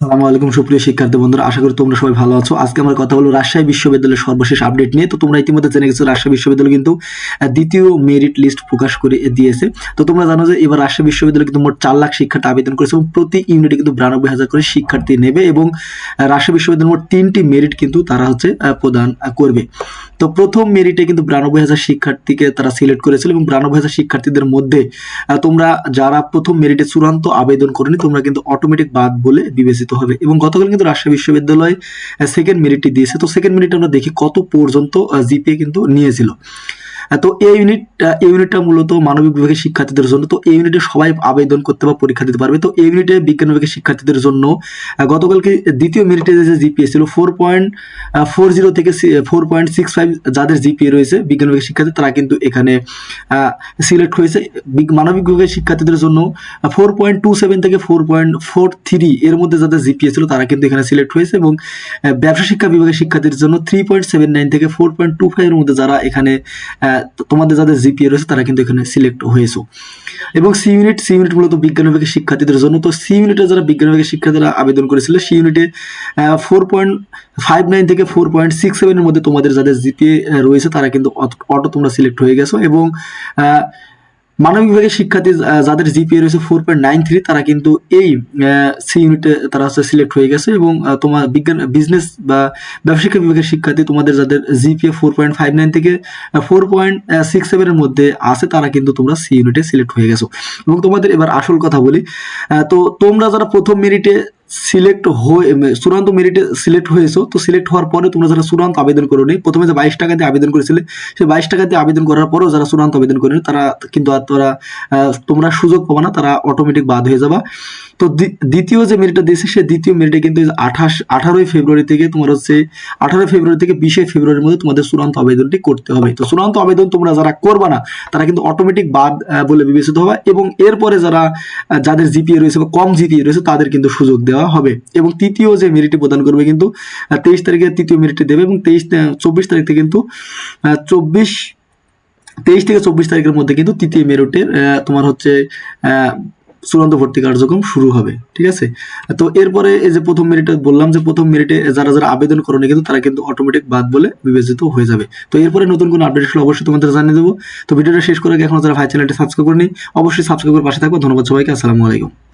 আসসালামু আলাইকুম, সুপ্রিয় শিক্ষার্থী বন্ধুরা। আশা করি তোমরা সবাই ভালো আছো। আজকে আমার কথা হলো রাজশাহী বিশ্ববিদ্যালয়ের সর্বশেষ আপডেট নিয়ে। তো তোমরা ইতিমধ্যে জেনে গেছো, রাজশাহী বিশ্ববিদ্যালয় কিন্তু দ্বিতীয় মেরিট লিস্ট প্রকাশ করে দিয়েছে। তো তোমরা জানো যে এবার রাজশাহী বিশ্ববিদ্যালয় কিন্তু মোট চার লাখ শিক্ষার্থী আবেদন করেছে এবং প্রতি ইউনিটে কিন্তু বিরানব্বই হাজার করে শিক্ষার্থী নেবে এবং রাজশাহী বিশ্ববিদ্যালয় মোট তিনটি মেরিট কিন্তু তারা হচ্ছে প্রদান করবে। তো প্রথম মেরিটে কিন্তু বিরানব্বই হাজার শিক্ষার্থীকে তারা সিলেক্ট করেছিল এবং বিরানব্বই হাজার শিক্ষার্থীদের মধ্যে তোমরা যারা প্রথম মেরিটে চূড়ান্ত আবেদন করেনি, তোমরা কিন্তু অটোমেটিক বাদ বলে বিবেচিত হবে। এবং গতকাল কিন্তু রাজশাহী বিশ্ববিদ্যালয় সেকেন্ড মেরিটটি দিয়েছে। তো সেকেন্ড মেরিট আমরা দেখি কত পর্যন্ত জিপিএ কিন্তু নিয়েছিল। তো এই ইউনিট এই ইউনিটটা মূলত মানবিক বিভাগের শিক্ষার্থীদের জন্য। তো এই ইউনিটে সবাই আবেদন করতে বা পরীক্ষা দিতে পারবে। তো এই ইউনিটে বিজ্ঞান বিভাগের শিক্ষার্থীদের জন্য গতকালকে দ্বিতীয় মেরিটে যে জিপিএ ছিল ফোর পয়েন্ট ফোর জিরো থেকে ফোর পয়েন্ট সিক্স ফাইভ যাদের জিপিএ রয়েছে, বিজ্ঞান বিভাগের শিক্ষার্থী, তারা কিন্তু এখানে সিলেক্ট হয়েছে। মানবিক বিভাগের শিক্ষার্থীদের জন্য ফোর পয়েন্ট টু সেভেন থেকে ফোর পয়েন্ট ফোর থ্রি এর মধ্যে যাদের জিপিএ ছিল, তারা কিন্তু এখানে সিলেক্ট হয়েছে এবং ব্যবসা শিক্ষা বিভাগের শিক্ষার্থীদের জন্য থ্রি পয়েন্ট সেভেন নাইন থেকে ফোর পয়েন্ট টু ফাইভের মধ্যে যারা এখানে তোমাদের যাদের জিপিএ রয়েছে, তারা কিন্তু এখানে সিলেক্ট হয়েছো। এবং সি ইউনিট সি ইউনিট মূলত বিজ্ঞান বিভাগের শিক্ষার্থীদের জন্য। তো সি ইউনিটে যারা বিজ্ঞান বিভাগের শিক্ষার্থীরা আবেদন করেছিল সি ইউনিটে ফোর পয়েন্ট ফাইভ নাইন থেকে ফোর পয়েন্ট সিক্স সেভেনের মধ্যে তোমাদের যাদের জিপিএ রয়েছে, তারা কিন্তু অটো তোমরা সিলেক্ট হয়ে গেছো এবং মানবিক বিভাগের শিক্ষার্থী যাদের জিপিএ রয়েছে ফোর পয়েন্ট নাইন থ্রি তারা কিন্তু এই সি ইউনিটে তারা হচ্ছে সিলেক্ট হয়ে গেছে এবং তোমার বিজ্ঞান বিজনেস বা ব্যবসায়িক বিভাগের শিক্ষার্থী তোমাদের যাদের GPA four point five nine থেকে ফোর পয়েন্ট সিক্স সেভেনের মধ্যে আছে, তারা কিন্তু তোমরা সি ইউনিটে সিলেক্ট হয়ে গেছো। এবং তোমাদের এবার আসল কথা বলি তো তোমরা যারা প্রথম মেরিটে সিলেক্ট হয়ে চূড়ান্ত মেরিটে সিলেক্ট হয়েছো, তো সিলেক্ট হওয়ার পরে তোমরা যারা চূড়ান্ত আবেদন করো নি, প্রথমে যে বাইশ টাকা দিয়ে আবেদন করেছিলে, সেই বাইশ টাকা দিয়ে আবেদন করার পরেও যারা চূড়ান্ত আবেদন করেনি তারা কিন্তু আর তোরা তোমরা সুযোগ পাবে না, তারা অটোমেটিক বাদ হয়ে যাবা। তো দ্বিতীয় যে মেরিটটা দিয়েছে, সেই দ্বিতীয় মেরিটে কিন্তু আঠাশ, আঠারোই ফেব্রুয়ারি থেকে তোমার হচ্ছে, আঠারোই ফেব্রুয়ারি থেকে বিশে ফেব্রুয়ারির মধ্যে তোমাদের চূড়ান্ত আবেদনটি করতে হবে। তো চূড়ান্ত আবেদন তোমরা যারা করবে না, তারা কিন্তু অটোমেটিক বাদ বলে বিবেচিত হবে এবং এরপরে যারা যাদের জিপিএ রয়েছে বা কম জিপিএ রয়েছে, তাদের কিন্তু সুযোগ দেওয়া হবে এবং তৃতীয় যে মেরিটটি প্রদান করবে কিন্তু তেইশ তারিখে তৃতীয় মেরিটটি দেবে এবং তেইশ চব্বিশ তারিখ থেকে কিন্তু চব্বিশ, তেইশ থেকে চব্বিশ তারিখের মধ্যে কিন্তু তৃতীয় মেরিটের তোমার হচ্ছে চূড়ান্ত ভর্তি কার্যক্রম শুরু হবে, ঠিক আছে? তো এরপরে এই যে প্রথম মেরিটে বললাম যে প্রথম মেরিটে যারা যারা আবেদন করেনি কিন্তু তারা কিন্তু অটোমেটিক বাদ বলে বিবেচিত হয়ে যাবে। তো এরপরে নতুন কোনো আপডেট হলে অবশ্যই তোমাদের জানিয়ে দেবো। তো ভিডিওটা শেষ করে এখন যারা ভাই চ্যানেলটি সাবস্ক্রাইব করেনি, অবশ্যই সাবস্ক্রাইব করে পাশে থাকব ধন্যবাদ সবাইকে। আসসালামু আলাইকুম।